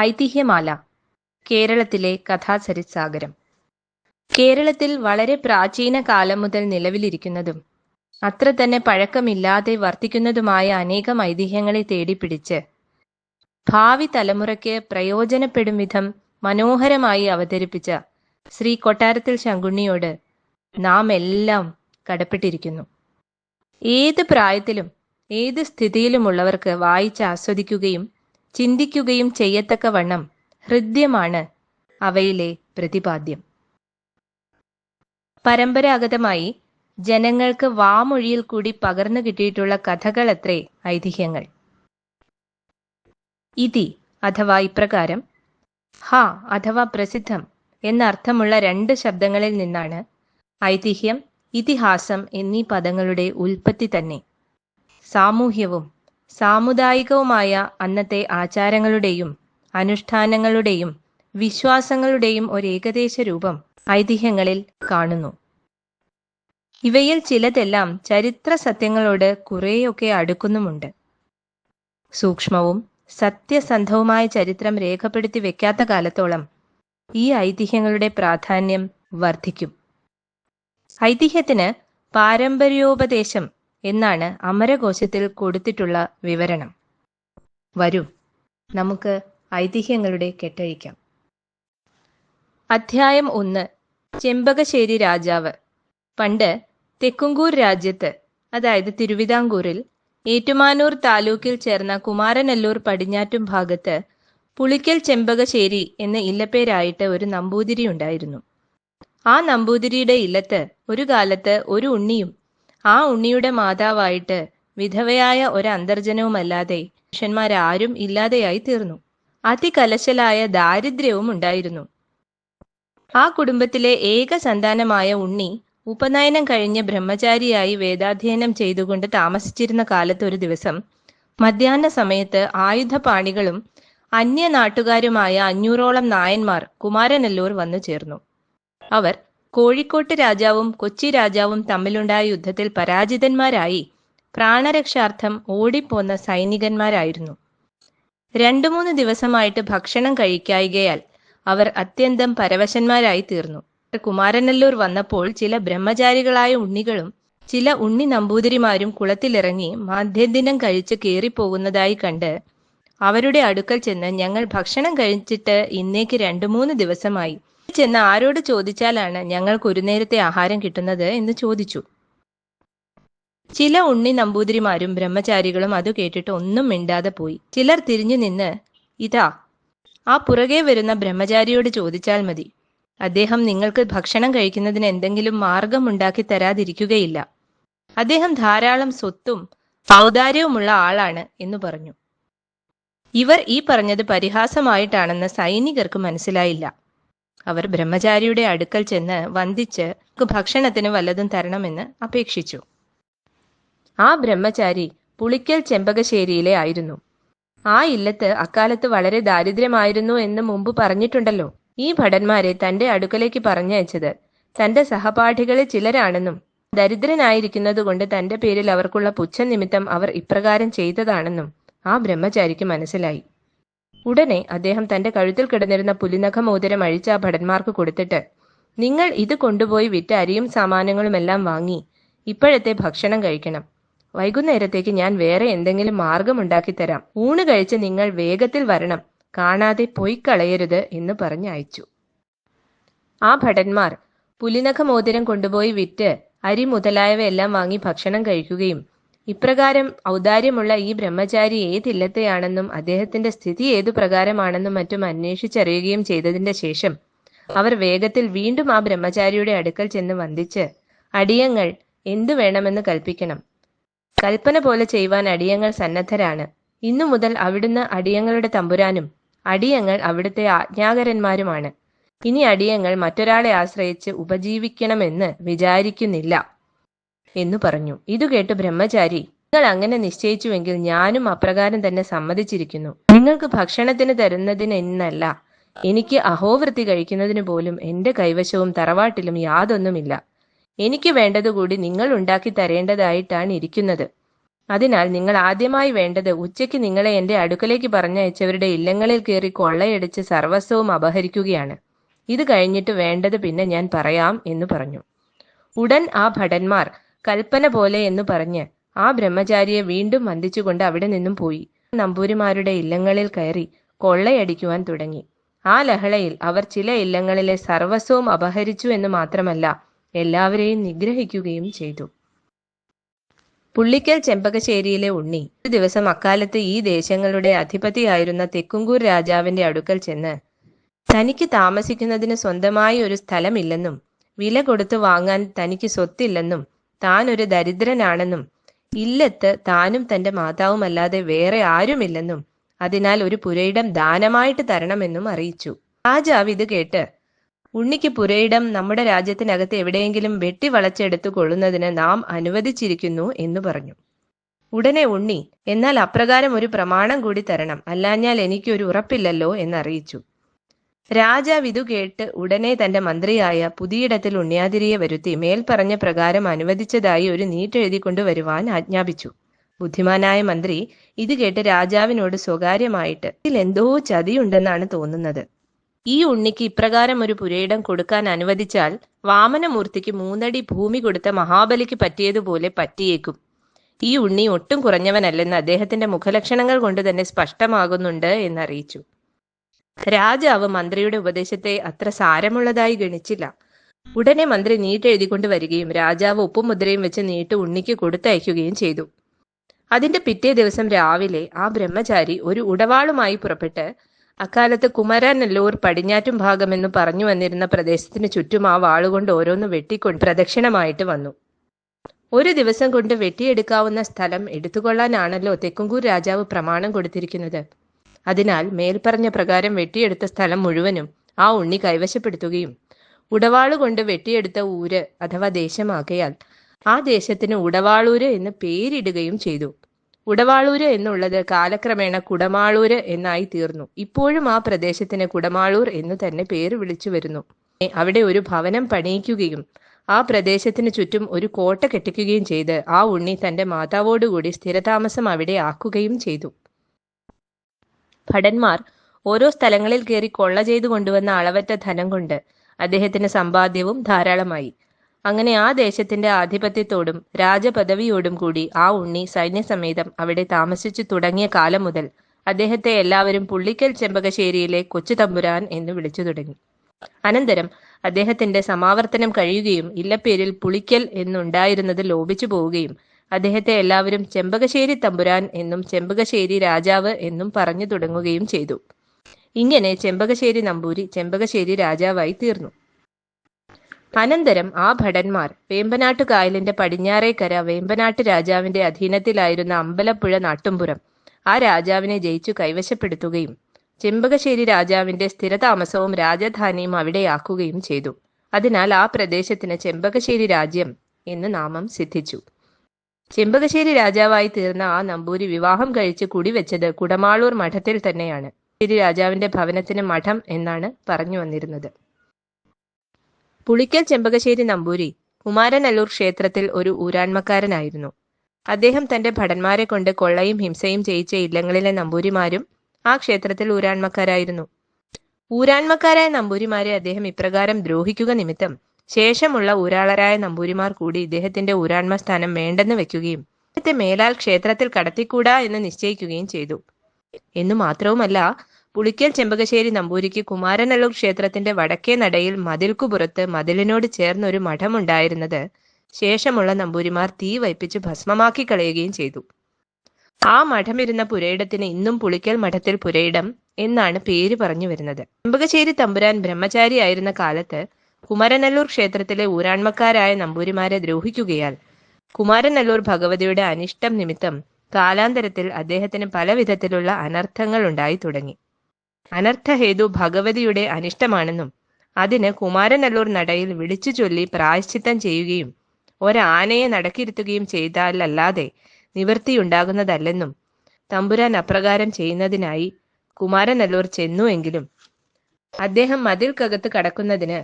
ഐതിഹ്യമാല. കേരളത്തിലെ കഥാചരിസാഗരം കേരളത്തിൽ വളരെ പ്രാചീന കാലം മുതൽ നിലവിലിരിക്കുന്നതും അത്ര തന്നെ പഴക്കമില്ലാതെ വർത്തിക്കുന്നതുമായ അനേകം ഐതിഹ്യങ്ങളെ തേടിപ്പിടിച്ച് ഭാവി തലമുറയ്ക്ക് പ്രയോജനപ്പെടും വിധം മനോഹരമായി അവതരിപ്പിച്ച ശ്രീ കൊട്ടാരത്തിൽ ശങ്കുണ്ണിയോട് നാം എല്ലാം കടപ്പെട്ടിരിക്കുന്നു. ഏത് പ്രായത്തിലും ഏത് സ്ഥിതിയിലുമുള്ളവർക്ക് വായിച്ച് ആസ്വദിക്കുകയും ചിന്തിക്കുകയും ചെയ്യത്തക്കവണ്ണം ഹൃദ്യമാണ് അവയിലെ പ്രതിപാദ്യം. പരമ്പരാഗതമായി ജനങ്ങൾക്ക് വാമൊഴിയിൽ കൂടി പകർന്നു കിട്ടിയിട്ടുള്ള കഥകളത്രേ ഐതിഹ്യങ്ങൾ. ഇതി അഥവാ ഇപ്രകാരം ഹ അഥവാ പ്രസിദ്ധം എന്നർത്ഥമുള്ള രണ്ട് ശബ്ദങ്ങളിൽ നിന്നാണ് ഐതിഹ്യം ഇതിഹാസം എന്നീ പദങ്ങളുടെ ഉൽപ്പത്തി തന്നെ. സാമൂഹ്യവും സാമുദായികവുമായ അന്നത്തെ ആചാരങ്ങളുടെയും അനുഷ്ഠാനങ്ങളുടെയും വിശ്വാസങ്ങളുടെയും ഒരു ഏകദേശ രൂപം ഐതിഹ്യങ്ങളിൽ കാണുന്നു. ഇവയിൽ ചിലതെല്ലാം ചരിത്ര സത്യങ്ങളോട് കുറേയൊക്കെ അടുക്കുന്നുമുണ്ട്. സൂക്ഷ്മവും സത്യസന്ധവുമായ ചരിത്രം രേഖപ്പെടുത്തി വെക്കാത്ത കാലത്തോളം ഈ ഐതിഹ്യങ്ങളുടെ പ്രാധാന്യം വർദ്ധിക്കും. ഐതിഹ്യത്തിന് പാരമ്പര്യോപദേശം എന്നാണ് അമരകോശത്തിൽ കൊടുത്തിട്ടുള്ള വിവരണം. വരൂ നമുക്ക് ഐതിഹ്യങ്ങളുടെ കെട്ടഴിക്കാം. അധ്യായം ഒന്ന്. ചെമ്പകശ്ശേരി രാജാവ്. പണ്ട് തെക്കുംകൂർ രാജ്യത്ത് അതായത് തിരുവിതാംകൂറിൽ ഏറ്റുമാനൂർ താലൂക്കിൽ ചേർന്ന കുമാരനല്ലൂർ പടിഞ്ഞാറ്റും ഭാഗത്ത് പുളിക്കൽ ചെമ്പകശ്ശേരി എന്ന ഇല്ലപ്പേരായിട്ട് ഒരു നമ്പൂതിരി ഉണ്ടായിരുന്നു. ആ നമ്പൂതിരിയുടെ ഇല്ലത്ത് ഒരു കാലത്ത് ഒരു ഉണ്ണിയും ആ ഉണ്ണിയുടെ മാതാവായിട്ട് വിധവയായ ഒരു അന്തർജനവുമല്ലാതെ പുരുഷന്മാരാരും ഇല്ലാതെയായി തീർന്നു. അതികലശലായ ദാരിദ്ര്യവും ഉണ്ടായിരുന്നു. ആ കുടുംബത്തിലെ ഏക സന്താനമായ ഉണ്ണി ഉപനയനം കഴിഞ്ഞ് ബ്രഹ്മചാരിയായി വേദാധ്യയനം ചെയ്തുകൊണ്ട് താമസിച്ചിരുന്ന കാലത്ത് ഒരു ദിവസം മധ്യാഹ്ന സമയത്ത് ആയുധപാണികളും അന്യ നാട്ടുകാരുമായ അഞ്ഞൂറോളം നായന്മാർ കുമാരനല്ലൂർ വന്നു ചേർന്നു. അവർ കോഴിക്കോട്ട് രാജാവും കൊച്ചി രാജാവും തമ്മിലുണ്ടായ യുദ്ധത്തിൽ പരാജിതന്മാരായി പ്രാണരക്ഷാർത്ഥം ഓടിപ്പോന്ന സൈനികന്മാരായിരുന്നു. രണ്ടു മൂന്ന് ദിവസമായിട്ട് ഭക്ഷണം കഴിക്കായികയാൽ അവർ അത്യന്തം പരവശന്മാരായി തീർന്നു. കുമാരനല്ലൂർ വന്നപ്പോൾ ചില ബ്രഹ്മചാരികളായ ഉണ്ണികളും ചില ഉണ്ണി നമ്പൂതിരിമാരും കുളത്തിലിറങ്ങി മധ്യദിനം കഴിച്ച് കയറിപ്പോകുന്നതായി കണ്ട് അവരുടെ അടുക്കൽ ചെന്ന് ഞങ്ങൾ ഭക്ഷണം കഴിച്ചിട്ട് ഇന്നേക്ക് രണ്ടു മൂന്ന് ദിവസമായി. ചെന്ന് ആരോട് ചോദിച്ചാലാണ് ഞങ്ങൾക്ക് ഒരു നേരത്തെ ആഹാരം കിട്ടുന്നത് എന്ന് ചോദിച്ചു. ചില ഉണ്ണി നമ്പൂതിരിമാരും ബ്രഹ്മചാരികളും അത് കേട്ടിട്ട് ഒന്നും മിണ്ടാതെ പോയി. ചിലർ തിരിഞ്ഞു നിന്ന് ഇതാ ആ പുറകെ വരുന്ന ബ്രഹ്മചാരിയോട് ചോദിച്ചാൽ മതി. അദ്ദേഹം നിങ്ങൾക്ക് ഭക്ഷണം കഴിക്കുന്നതിന് എന്തെങ്കിലും മാർഗമുണ്ടാക്കി തരാതിരിക്കുകയില്ല. അദ്ദേഹം ധാരാളം സ്വത്തും ഔദാര്യവുമുള്ള ആളാണ് എന്ന് പറഞ്ഞു. ഇവർ ഈ പറഞ്ഞത് പരിഹാസമായിട്ടാണെന്ന് സൈനികർക്ക് മനസ്സിലായില്ല. അവർ ബ്രഹ്മചാരിയുടെ അടുക്കൽ ചെന്ന് വന്ദിച്ച് ഭക്ഷണത്തിന് വല്ലതും തരണമെന്ന് അപേക്ഷിച്ചു. ആ ബ്രഹ്മചാരി പുളിക്കൽ ചെമ്പകശ്ശേരിയിലെ ആയിരുന്നു. ആ ഇല്ലത്ത് അക്കാലത്ത് വളരെ ദാരിദ്ര്യമായിരുന്നു എന്ന് മുമ്പ് പറഞ്ഞിട്ടുണ്ടല്ലോ. ഈ ഭടന്മാരെ തന്റെ അടുക്കലേക്ക് പറഞ്ഞയച്ചത് തന്റെ സഹപാഠികളിൽ ചിലരാണെന്നും ദരിദ്രനായിരിക്കുന്നത് കൊണ്ട് തന്റെ പേരിൽ അവർക്കുള്ള പുച്ഛനിമിത്തം അവർ ഇപ്രകാരം ചെയ്തതാണെന്നും ആ ബ്രഹ്മചാരിക്ക് മനസ്സിലായി. ഉടനെ അദ്ദേഹം തന്റെ കഴുത്തിൽ കിടന്നിരുന്ന പുലിനഖമോതിരം അഴിച്ച ആ ഭടന്മാർക്ക് കൊടുത്തിട്ട് നിങ്ങൾ ഇത് കൊണ്ടുപോയി വിറ്റ് അരിയും സാമാനങ്ങളുമെല്ലാം വാങ്ങി. ഇപ്പോഴത്തെ ഭക്ഷണം കഴിക്കണം. വൈകുന്നേരത്തേക്ക് ഞാൻ വേറെ എന്തെങ്കിലും മാർഗമുണ്ടാക്കി തരാം. ഊണ് കഴിച്ച് നിങ്ങൾ വേഗത്തിൽ വരണം. കാണാതെ പോയി കളയരുത് എന്ന് പറഞ്ഞ് അയച്ചു. ആ ഭടന്മാർ പുലിനഖ മോതിരം കൊണ്ടുപോയി വിറ്റ് അരി മുതലായവയെല്ലാം വാങ്ങി ഭക്ഷണം കഴിക്കുകയും ഇപ്രകാരം ഔദാര്യമുള്ള ഈ ബ്രഹ്മചാരി ഏതില്ലത്തെയാണെന്നും അദ്ദേഹത്തിന്റെ സ്ഥിതി ഏതു പ്രകാരമാണെന്നും മറ്റും അന്വേഷിച്ചറിയുകയും ചെയ്തതിന്റെ ശേഷം അവർ വേഗത്തിൽ വീണ്ടും ആ ബ്രഹ്മചാരിയുടെ അടുക്കൽ ചെന്ന് വന്ദിച്ച് അടിയങ്ങൾ എന്തു വേണമെന്ന് കൽപ്പിക്കണം? കൽപ്പന പോലെ ചെയ്യുവാൻ അടിയങ്ങൾ സന്നദ്ധരാണ്. ഇന്നു മുതൽ അവിടുന്ന് അടിയങ്ങളുടെ തമ്പുരാനും അടിയങ്ങൾ അവിടുത്തെ ആജ്ഞാകരന്മാരുമാണ്. ഇനി അടിയങ്ങൾ മറ്റൊരാളെ ആശ്രയിച്ച് ഉപജീവിക്കണമെന്ന് വിചാരിക്കുന്നില്ല. എന്നു പറഞ്ഞു. ഇതു കേട്ട് ബ്രഹ്മചാരി നിങ്ങൾ അങ്ങനെ നിശ്ചയിച്ചുവെങ്കിൽ ഞാനും അപ്രകാരം തന്നെ സമ്മതിച്ചിരിക്കുന്നു. നിങ്ങൾക്ക് ഭക്ഷണത്തിന് തരുന്നതിന് എന്നല്ല. എനിക്ക് അഹോവൃത്തി കഴിക്കുന്നതിന് പോലും എന്റെ കൈവശവും തറവാട്ടിലും യാതൊന്നുമില്ല. എനിക്ക് വേണ്ടതുകൂടി നിങ്ങൾ ഉണ്ടാക്കി തരേണ്ടതായിട്ടാണ് ഇരിക്കുന്നത്. അതിനാൽ നിങ്ങൾ ആദ്യമായി വേണ്ടത് ഉച്ചയ്ക്ക് നിങ്ങളെ എന്റെ അടുക്കലേക്ക് പറഞ്ഞയച്ചവരുടെ ഇല്ലങ്ങളിൽ കയറി കൊള്ളയടിച്ച് സർവസ്വവും അപഹരിക്കുകയാണ്. ഇത് കഴിഞ്ഞിട്ട് വേണ്ടത് പിന്നെ ഞാൻ പറയാം എന്ന് പറഞ്ഞു. ഉടൻ ആ ഭടന്മാർ കൽപ്പന പോലെ എന്ന് പറഞ്ഞ് ആ ബ്രഹ്മചാരിയെ വീണ്ടും വന്ദിച്ചുകൊണ്ട് അവിടെ നിന്നും പോയി. നമ്പൂരിമാരുടെ ഇല്ലങ്ങളിൽ കയറി കൊള്ളയടിക്കുവാൻ തുടങ്ങി. ആ ലഹളയിൽ അവർ ചില ഇല്ലങ്ങളിലെ സർവസ്വവും അപഹരിച്ചു എന്ന് മാത്രമല്ല എല്ലാവരെയും നിഗ്രഹിക്കുകയും ചെയ്തു. പുള്ളിക്കൽ ചെമ്പകശ്ശേരിയിലെ ഉണ്ണി ഒരു ദിവസം അക്കാലത്ത് ഈ ദേശങ്ങളുടെ അധിപതിയായിരുന്ന തെക്കുംകൂർ രാജാവിന്റെ അടുക്കൽ ചെന്ന് തനിക്ക് താമസിക്കുന്നതിന് സ്വന്തമായി ഒരു സ്ഥലമില്ലെന്നും വില കൊടുത്തു വാങ്ങാൻ തനിക്ക് സ്വത്തില്ലെന്നും താൻ ഒരു ദരിദ്രനാണെന്നും ഇല്ലത്ത് താനും തന്റെ മാതാവുമല്ലാതെ വേറെ ആരുമില്ലെന്നും അതിനാൽ ഒരു പുരയിടം ദാനമായിട്ട് തരണമെന്നും അറിയിച്ചു. രാജാവ് ഇത് കേട്ട് ഉണ്ണിക്ക് പുരയിടം നമ്മുടെ രാജ്യത്തിനകത്ത് എവിടെയെങ്കിലും വെട്ടി വളച്ചെടുത്തു കൊള്ളുന്നതിന് നാം അനുവദിച്ചിരിക്കുന്നു എന്ന് പറഞ്ഞു. ഉടനെ ഉണ്ണി എന്നാൽ അപ്രകാരം ഒരു പ്രമാണം കൂടി തരണം അല്ലാഞ്ഞാൽ എനിക്കൊരു ഉറപ്പില്ലല്ലോ എന്നറിയിച്ചു. രാജാവ് ഇതു കേട്ട് ഉടനെ തന്റെ മന്ത്രിയായ പുതിയിടത്തിൽ ഉണ്ണിയാതിരിയെ വരുത്തി മേൽപ്പറഞ്ഞ പ്രകാരം അനുവദിച്ചതായി ഒരു നീട്ടെഴുതി കൊണ്ടുവരുവാൻ ആജ്ഞാപിച്ചു. ബുദ്ധിമാനായ മന്ത്രി ഇത് കേട്ട് രാജാവിനോട് സ്വകാര്യമായിട്ട് ഇതിൽ എന്തോ ചതിയുണ്ടെന്നാണ് തോന്നുന്നത്. ഈ ഉണ്ണിക്ക് ഇപ്രകാരം ഒരു പുരയിടം കൊടുക്കാൻ അനുവദിച്ചാൽ വാമനമൂർത്തിക്ക് മൂന്നടി ഭൂമി കൊടുത്ത മഹാബലിക്ക് പറ്റിയതുപോലെ പറ്റിയേക്കും. ഈ ഉണ്ണി ഒട്ടും കുറഞ്ഞവനല്ലെന്ന് അദ്ദേഹത്തിന്റെ മുഖലക്ഷണങ്ങൾ കൊണ്ട് തന്നെ സ്പഷ്ടമാകുന്നുണ്ട് എന്നറിയിച്ചു. രാജാവ് മന്ത്രിയുടെ ഉപദേശത്തെ അത്ര സാരമുള്ളതായി ഗണിച്ചില്ല. ഉടനെ മന്ത്രി നീട്ടെഴുതിക്കൊണ്ട് വരികയും രാജാവ് ഉപ്പും മുദ്രയും വെച്ച് നീട്ട് ഉണ്ണിക്ക് കൊടുത്തയക്കുകയും ചെയ്തു. അതിന്റെ പിറ്റേ ദിവസം രാവിലെ ആ ബ്രഹ്മചാരി ഒരു ഉടവാളുമായി പുറപ്പെട്ട് അക്കാലത്ത് കുമരനെല്ലൂർ പടിഞ്ഞാറ്റും ഭാഗമെന്ന് പറഞ്ഞു വന്നിരുന്ന പ്രദേശത്തിന് ചുറ്റും ആ വാളുകൊണ്ട് ഓരോന്ന് വെട്ടിക്കൊണ്ട് പ്രദക്ഷിണമായിട്ട് വന്നു. ഒരു ദിവസം കൊണ്ട് വെട്ടിയെടുക്കാവുന്ന സ്ഥലം എടുത്തുകൊള്ളാനാണല്ലോ തെക്കുംകൂർ രാജാവ് പ്രമാണം കൊടുത്തിരിക്കുന്നത്. അതിനാൽ മേൽപ്പറഞ്ഞ പ്രകാരം വെട്ടിയെടുത്ത സ്ഥലം മുഴുവനും ആ ഉണ്ണി കൈവശപ്പെടുത്തുകയും ഉടവാളുകൊണ്ട് വെട്ടിയെടുത്ത ഊര് അഥവാ ദേശമാകയാൽ ആ ദേശത്തിന് ഉടവാളൂര് എന്ന് പേരിടുകയും ചെയ്തു. ഉടവാളൂര് എന്നുള്ളത് കാലക്രമേണ കുടമാളൂര് എന്നായി തീർന്നു. ഇപ്പോഴും ആ പ്രദേശത്തിന് കുടമാളൂർ എന്ന് തന്നെ പേര് വിളിച്ചു വരുന്നു. അവിടെ ഒരു ഭവനം പണിയിക്കുകയും ആ പ്രദേശത്തിന് ചുറ്റും ഒരു കോട്ട കെട്ടിക്കുകയും ചെയ്ത് ആ ഉണ്ണി തന്റെ മാതാവോടുകൂടി സ്ഥിരതാമസം അവിടെ ആക്കുകയും ചെയ്തു. ഭടന്മാർ ഓരോ സ്ഥലങ്ങളിൽ കയറി കൊള്ള ചെയ്തു കൊണ്ടുവന്ന അളവറ്റ ധനം കൊണ്ട് അദ്ദേഹത്തിന് സമ്പാദ്യവും ധാരാളമായി. അങ്ങനെ ആ ദേശത്തിന്റെ ആധിപത്യത്തോടും രാജപദവിയോടും കൂടി ആ ഉണ്ണി സൈന്യസമേതം അവിടെ താമസിച്ചു തുടങ്ങിയ കാലം മുതൽ അദ്ദേഹത്തെ എല്ലാവരും പുള്ളിക്കൽ ചെമ്പകശ്ശേരിയിലെ കൊച്ചു തമ്പുരാൻ എന്ന് വിളിച്ചു തുടങ്ങി. അനന്തരം അദ്ദേഹത്തിന്റെ സമാവർത്തനം കഴിയുകയും ഇല്ലപ്പേരിൽ പുളിക്കൽ എന്നുണ്ടായിരുന്നത് ലോപിച്ചു പോവുകയും അദ്ദേഹത്തെ എല്ലാവരും ചെമ്പകശ്ശേരി തമ്പുരാൻ എന്നും ചെമ്പകശ്ശേരി രാജാവ് എന്നും പറഞ്ഞു തുടങ്ങുകയും ചെയ്തു. ഇങ്ങനെ ചെമ്പകശ്ശേരി നമ്പൂരി ചെമ്പകശ്ശേരി രാജാവായി തീർന്നു. അനന്തരം ആ ഭടന്മാർ വേമ്പനാട്ട് കായലിന്റെ പടിഞ്ഞാറേക്കര വേമ്പനാട്ട് രാജാവിന്റെ അധീനത്തിലായിരുന്ന അമ്പലപ്പുഴ നാട്ടുംപുരം ആ രാജാവിനെ ജയിച്ചു കൈവശപ്പെടുത്തുകയും ചെമ്പകശ്ശേരി രാജാവിന്റെ സ്ഥിരതാമസവും രാജധാനിയും അവിടെയാക്കുകയും ചെയ്തു. അതിനാൽ ആ പ്രദേശത്തിന് ചെമ്പകശ്ശേരി രാജ്യം എന്ന് നാമം സിദ്ധിച്ചു. ചെമ്പകശ്ശേരി രാജാവായി തീർന്ന ആ നമ്പൂരി വിവാഹം കഴിച്ച് കുടിവെച്ചത് കുടമാളൂർ മഠത്തിൽ തന്നെയാണ്. ശ്ശേരി രാജാവിന്റെ ഭവനത്തിന് മഠം എന്നാണ് പറഞ്ഞു വന്നിരുന്നത്. പുളിക്കൽ ചെമ്പകശ്ശേരി നമ്പൂരി കുമാരനല്ലൂർ ക്ഷേത്രത്തിൽ ഒരു ഊരാൺമക്കാരനായിരുന്നു അദ്ദേഹം തന്റെ ഭടന്മാരെ കൊണ്ട് കൊള്ളയും ഹിംസയും ചെയ്യിച്ച ഇല്ലങ്ങളിലെ നമ്പൂരിമാരും ആ ക്ഷേത്രത്തിൽ ഊരാൺമക്കാരായിരുന്നു ഊരാൺമക്കാരായ നമ്പൂരിമാരെ അദ്ദേഹം ഇപ്രകാരം ദ്രോഹിക്കുക നിമിത്തം ശേഷമുള്ള ഊരാളരായ നമ്പൂരിമാർ കൂടി ഇദ്ദേഹത്തിന്റെ ഊരാൺമ സ്ഥാനം വേണ്ടെന്ന് വെക്കുകയും ഇദ്ദേഹത്തെ മേലാൽ ക്ഷേത്രത്തിൽ കടത്തിക്കൂടാ എന്ന് നിശ്ചയിക്കുകയും ചെയ്തു. എന്നു മാത്രവുമല്ല പുളിക്കൽ ചെമ്പകശ്ശേരി നമ്പൂരിക്ക് കുമാരനല്ലൂർ ക്ഷേത്രത്തിന്റെ വടക്കേ നടയിൽ മതിൽക്കു പുറത്ത് മതിലിനോട് ചേർന്ന് ഒരു മഠമുണ്ടായിരുന്നത് ശേഷമുള്ള നമ്പൂരിമാർ തീ വയ്പ്പിച്ച് ഭസ്മമാക്കി കളയുകയും ചെയ്തു. ആ മഠമിരുന്ന പുരയിടത്തിന് ഇന്നും പുളിക്കൽ മഠത്തിൽ പുരയിടം എന്നാണ് പേര് പറഞ്ഞു വരുന്നത്. ചെമ്പകശ്ശേരി തമ്പുരാൻ ബ്രഹ്മചാരി ആയിരുന്ന കാലത്ത് കുമരനല്ലൂർ ക്ഷേത്രത്തിലെ ഊരാൺമക്കാരായ നമ്പൂരിമാരെ ദ്രോഹിക്കുകയാൽ കുമാരനല്ലൂർ ഭഗവതിയുടെ അനിഷ്ടം നിമിത്തം കാലാന്തരത്തിൽ അദ്ദേഹത്തിന് പല വിധത്തിലുള്ള അനർത്ഥങ്ങൾ ഉണ്ടായി തുടങ്ങി. അനർത്ഥഹേതു ഭഗവതിയുടെ അനിഷ്ടമാണെന്നും അതിന് കുമാരനല്ലൂർ നടയിൽ വിളിച്ചു ചൊല്ലി പ്രായശ്ചിത്തം ചെയ്യുകയും ഒരാനയെ നടക്കിരുത്തുകയും ചെയ്താലല്ലാതെ നിവൃത്തിയുണ്ടാകുന്നതല്ലെന്നും തമ്പുരാൻ അപ്രകാരം ചെയ്യുന്നതിനായി കുമാരനല്ലൂർ ചെന്നു എങ്കിലും അദ്ദേഹം മതിൽക്കകത്ത് കടക്കുന്നതിന്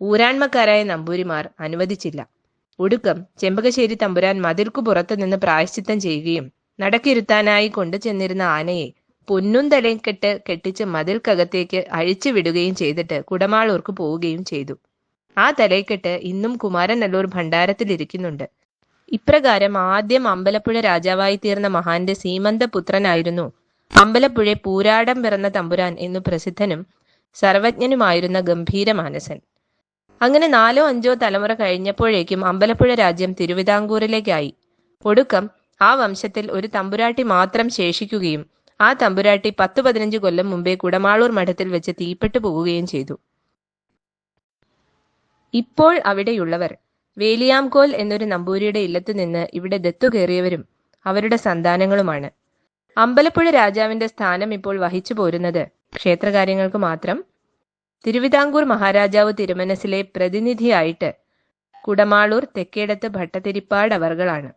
ഊരാൺമക്കാരായ നമ്പൂരിമാർ അനുവദിച്ചില്ല. ഒടുക്കം ചെമ്പകശ്ശേരി തമ്പുരാൻ മതിൽക്കു പുറത്തു നിന്ന് പ്രായശ്ചിത്തം ചെയ്യുകയും നടക്കിരുത്താനായി കൊണ്ടു ചെന്നിരുന്ന ആനയെ പൊന്നും കെട്ട് കെട്ടിച്ച് മതിൽക്കകത്തേക്ക് അഴിച്ചു വിടുകയും ചെയ്തിട്ട് കുടമാളൂർക്ക് പോവുകയും ചെയ്തു. ആ തലയ്ക്കെട്ട് ഇന്നും കുമാരനല്ലൂർ ഭണ്ഡാരത്തിൽ ഇരിക്കുന്നുണ്ട് ഇപ്രകാരം ആദ്യം അമ്പലപ്പുഴ രാജാവായി തീർന്ന മഹാന്റെ സീമന്ത പുത്രനായിരുന്നു അമ്പലപ്പുഴ പൂരാടം പിറന്ന തമ്പുരാൻ എന്നു പ്രസിദ്ധനും സർവജ്ഞനുമായിരുന്ന ഗംഭീരമാനസൻ അങ്ങനെ നാലോ അഞ്ചോ തലമുറ കഴിഞ്ഞപ്പോഴേക്കും അമ്പലപ്പുഴ രാജ്യം തിരുവിതാംകൂറിലേക്കായി. ഒടുക്കം ആ വംശത്തിൽ ഒരു തമ്പുരാട്ടി മാത്രം ശേഷിക്കുകയും ആ തമ്പുരാട്ടി പത്തു പതിനഞ്ച് കൊല്ലം മുമ്പേ കുടമാളൂർ മഠത്തിൽ വെച്ച് തീപ്പെട്ടു പോവുകയും ചെയ്തു. ഇപ്പോൾ അവിടെയുള്ളവർ വേലിയാംകോൽ എന്നൊരു നമ്പൂരിയുടെ ഇല്ലത്തു നിന്ന് ഇവിടെ ദത്തു കയറിയവരും അവരുടെ സന്താനങ്ങളുമാണ്. അമ്പലപ്പുഴ രാജാവിന്റെ സ്ഥാനം ഇപ്പോൾ വഹിച്ചു പോരുന്നത് ക്ഷേത്രകാര്യങ്ങൾക്ക് മാത്രം തിരുവിതാംകൂർ മഹാരാജാവ് തിരുമനസിലെ പ്രതിനിധിയായിട്ട് കുടമാളൂർ തെക്കേടത്ത് ഭട്ടതിരിപ്പാട് അവർകളാണ്